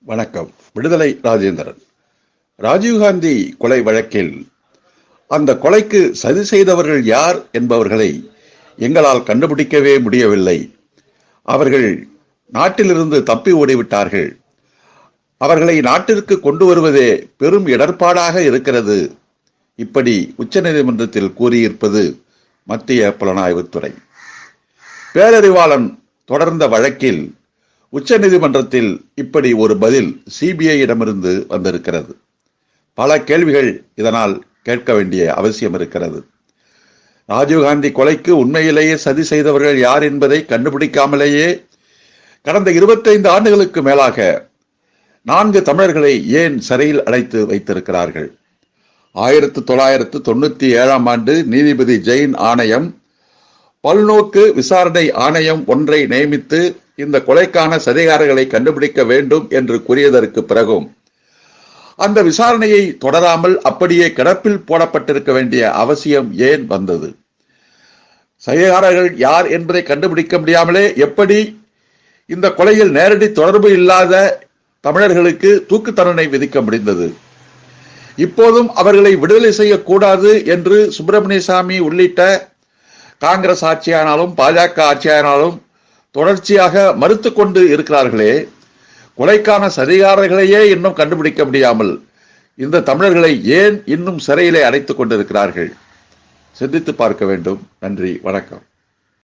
வணக்கம். விடுதலை ராஜேந்திரன். ராஜீவ்காந்தி கொலை வழக்கில் அந்த கொலைக்கு சதி செய்தவர்கள் யார் என்பவர்களை எங்களால் கண்டுபிடிக்கவே முடியவில்லை. அவர்கள் நாட்டிலிருந்து தப்பி ஓடிவிட்டார்கள். அவர்களை நாட்டிற்கு கொண்டு வருவதே பெரும் இடர்பாடாக இருக்கிறது. இப்படி உச்சநீதிமன்றத்தில் கூறியிருப்பது மத்திய புலனாய்வுத்துறை. பேரறிவாளன் தொடர்ந்த வழக்கில் உச்சநீதிமன்றத்தில் இப்படி ஒரு பதில் சிபிஐயிடமிருந்து வந்திருக்கிறது. பல கேள்விகள் இதனால் கேட்க வேண்டிய அவசியம் இருக்கிறது. ராஜீவ்காந்தி கொலைக்கு உண்மையிலேயே சதி செய்தவர்கள் யார் என்பதை கண்டுபிடிக்காமலேயே கடந்த இருபத்தைந்து ஆண்டுகளுக்கு மேலாக நான்கு தமிழர்களை ஏன் சிறையில் அடைத்து வைத்திருக்கிறார்கள்? ஆயிரத்து தொள்ளாயிரத்து தொண்ணூற்றி ஏழாம் ஆண்டு நீதிபதி ஜெயின் ஆணையம் பல்நோக்கு விசாரணை ஆணையம் ஒன்றை நியமித்து இந்த கொலைக்கான சதிகாரர்களை கண்டுபிடிக்க வேண்டும் என்று கூறியதற்கு பிறகும் அந்த விசாரணையை தொடராமல் அப்படியே கிடப்பில் போடப்பட்டிருக்க வேண்டிய அவசியம் ஏன் வந்தது? சதிகாரர்கள் யார் என்பதை கண்டுபிடிக்க முடியாமலே எப்படி இந்த கொலையில் நேரடி தொடர்பு இல்லாத தமிழர்களுக்கு தூக்கு தண்டனை விதிக்க முடிந்தது? இப்போதும் அவர்களை விடுதலை செய்யக்கூடாது என்று சுப்பிரமணிய சாமி உள்ளிட்ட காங்கிரஸ் ஆட்சியானாலும் பாஜக ஆட்சியானாலும் தொடர்ச்சியாக மறுத்து கொண்டு இருக்கிறார்களே கொலைக்கான சரிகாரர்களையே இன்னும் கண்டுபிடிக்க முடியாமல் இந்த தமிழர்களை ஏன் இன்னும் சிறையிலே அடைத்துக் கொண்டிருக்கிறார்கள்? சிந்தித்து பார்க்க வேண்டும். நன்றி வணக்கம்.